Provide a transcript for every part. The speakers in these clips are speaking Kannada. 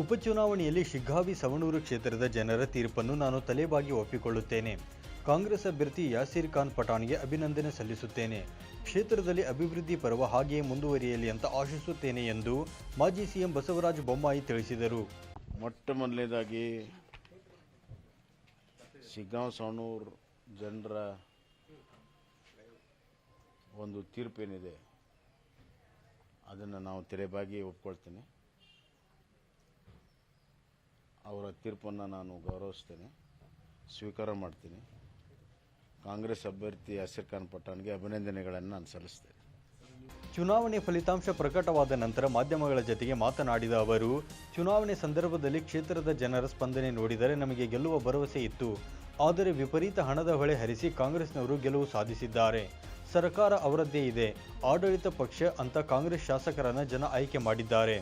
ಉಪಚುನಾವಣೆಯಲ್ಲಿ ಶಿಗ್ಗಾವಿ ಸವಣೂರು ಕ್ಷೇತ್ರದ ಜನರ ತೀರ್ಪನ್ನು ನಾನು ತಲೆಬಾಗಿ ಒಪ್ಪಿಕೊಳ್ಳುತ್ತೇನೆ. ಕಾಂಗ್ರೆಸ್ ಅಭ್ಯರ್ಥಿ ಯಾಸೀರ್ ಖಾನ್ ಪಠಾಣ್ಗೆ ಅಭಿನಂದನೆ ಸಲ್ಲಿಸುತ್ತೇನೆ. ಕ್ಷೇತ್ರದಲ್ಲಿ ಅಭಿವೃದ್ಧಿ ಪರ್ವ ಹಾಗೆಯೇ ಮುಂದುವರಿಯಲಿ ಅಂತ ಆಶಿಸುತ್ತೇನೆ ಎಂದು ಮಾಜಿ ಸಿಎಂ ಬಸವರಾಜ ಬೊಮ್ಮಾಯಿ ತಿಳಿಸಿದರು. ಮೊಟ್ಟ ಮೊದಲನೇದಾಗಿ ಶಿಗ್ಗಾಂವ್ ಸವಣೂರು ಜನರ ಒಂದು ತೀರ್ಪೇನಿದೆ. ಅದನ್ನು ನಾವು ತೆರೆಬಾಗಿ ಒಪ್ಕೊಳ್ತೇನೆ. ಅವರ ತೀರ್ಪನ್ನು ನಾನು ಗೌರವಿಸ್ತೇನೆ, ಸ್ವೀಕಾರ ಮಾಡ್ತೀನಿ. ಕಾಂಗ್ರೆಸ್ ಅಭ್ಯರ್ಥಿ ಅಸೀರ್ ಖಾನ್ ಪಠಾಣ್ಗೆ ಅಭಿನಂದನೆಗಳನ್ನು ನಾನು ಸಲ್ಲಿಸ್ತೇನೆ. ಚುನಾವಣೆ ಫಲಿತಾಂಶ ಪ್ರಕಟವಾದ ನಂತರ ಮಾಧ್ಯಮಗಳ ಜತೆಗೆ ಮಾತನಾಡಿದ ಅವರು, ಚುನಾವಣೆ ಸಂದರ್ಭದಲ್ಲಿ ಕ್ಷೇತ್ರದ ಜನರ ಸ್ಪಂದನೆ ನೋಡಿದರೆ ನಮಗೆ ಗೆಲ್ಲುವ ಭರವಸೆ ಇತ್ತು. ಆದರೆ ವಿಪರೀತ ಹಣದ ಹೊಳೆ ಹರಿಸಿ ಕಾಂಗ್ರೆಸ್ನವರು ಗೆಲುವು ಸಾಧಿಸಿದ್ದಾರೆ. ಸರ್ಕಾರ ಅವರದ್ದೇ ಇದೆ. ಆಡಳಿತ ಪಕ್ಷ ಅಂತ ಕಾಂಗ್ರೆಸ್ ಶಾಸಕರನ್ನು ಜನ ಆಯ್ಕೆ ಮಾಡಿದ್ದಾರೆ.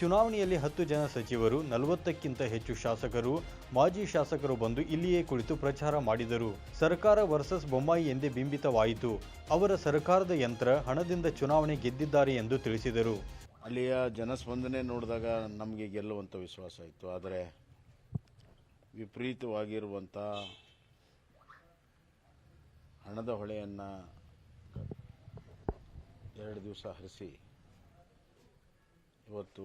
ಚುನಾವಣೆಯಲ್ಲಿ ಹತ್ತು ಜನ ಸಚಿವರು, ನಲವತ್ತಕ್ಕಿಂತ ಹೆಚ್ಚು ಶಾಸಕರು, ಮಾಜಿ ಶಾಸಕರು ಬಂದು ಇಲ್ಲಿಯೇ ಕುಳಿತು ಪ್ರಚಾರ ಮಾಡಿದರು. ಸರ್ಕಾರ ವರ್ಸಸ್ ಬೊಮ್ಮಾಯಿ ಎಂದೇ ಬಿಂಬಿತವಾಯಿತು. ಅವರ ಸರ್ಕಾರದ ಯಂತ್ರ ಹಣದಿಂದ ಚುನಾವಣೆ ಗೆದ್ದಿದ್ದಾರೆ ಎಂದು ತಿಳಿಸಿದರು. ಅಲ್ಲಿಯ ಜನಸ್ಪಂದನೆ ನೋಡಿದಾಗ ನಮಗೆ ಗೆಲ್ಲುವಂಥ ವಿಶ್ವಾಸ ಇತ್ತು. ಆದರೆ ವಿಪರೀತವಾಗಿರುವಂಥ ಹಣದ ಹೊಳೆಯನ್ನು ಎರಡು ದಿವಸ ಹರಿಸಿ ಇವತ್ತು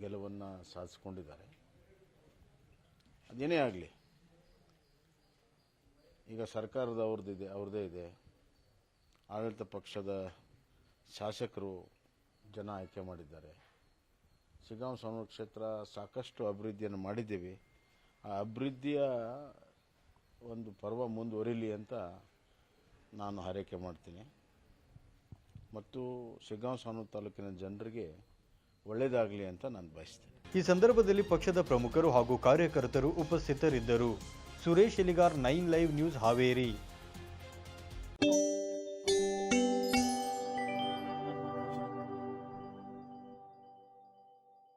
ಗೆಲುವನ್ನು ಸಾಧಿಸ್ಕೊಂಡಿದ್ದಾರೆ. ಅದೇನೇ ಆಗಲಿ, ಈಗ ಸರ್ಕಾರದ ಅವ್ರದ್ದಿದೆ ಅವ್ರದ್ದೇ ಇದೆ. ಆಡಳಿತ ಪಕ್ಷದ ಶಾಸಕರು ಜನ ಆಯ್ಕೆ ಮಾಡಿದ್ದಾರೆ. ಶಿಗಾಂವ್ ಸೋಮವಾರ ಕ್ಷೇತ್ರ ಸಾಕಷ್ಟು ಅಭಿವೃದ್ಧಿಯನ್ನು ಮಾಡಿದ್ದೀವಿ. ಆ ಅಭಿವೃದ್ಧಿಯ ಒಂದು ಪರ್ವ ಮುಂದುವರಿಲಿ ಅಂತ ನಾನು ಹಾರೈಕೆ ಮಾಡ್ತೀನಿ. ಮತ್ತು ಸ್ವಾಮಿ ತಾಲೂಕಿನ ಜನರಿಗೆ ಒಳ್ಳೆಯದಾಗಲಿ ಅಂತ ನಾನು ಬಯಸ್ತೇನೆ. ಈ ಸಂದರ್ಭದಲ್ಲಿ ಪಕ್ಷದ ಪ್ರಮುಖರು ಹಾಗೂ ಕಾರ್ಯಕರ್ತರು ಉಪಸ್ಥಿತರಿದ್ದರು. Suresh Eligar, nine live news Haveri.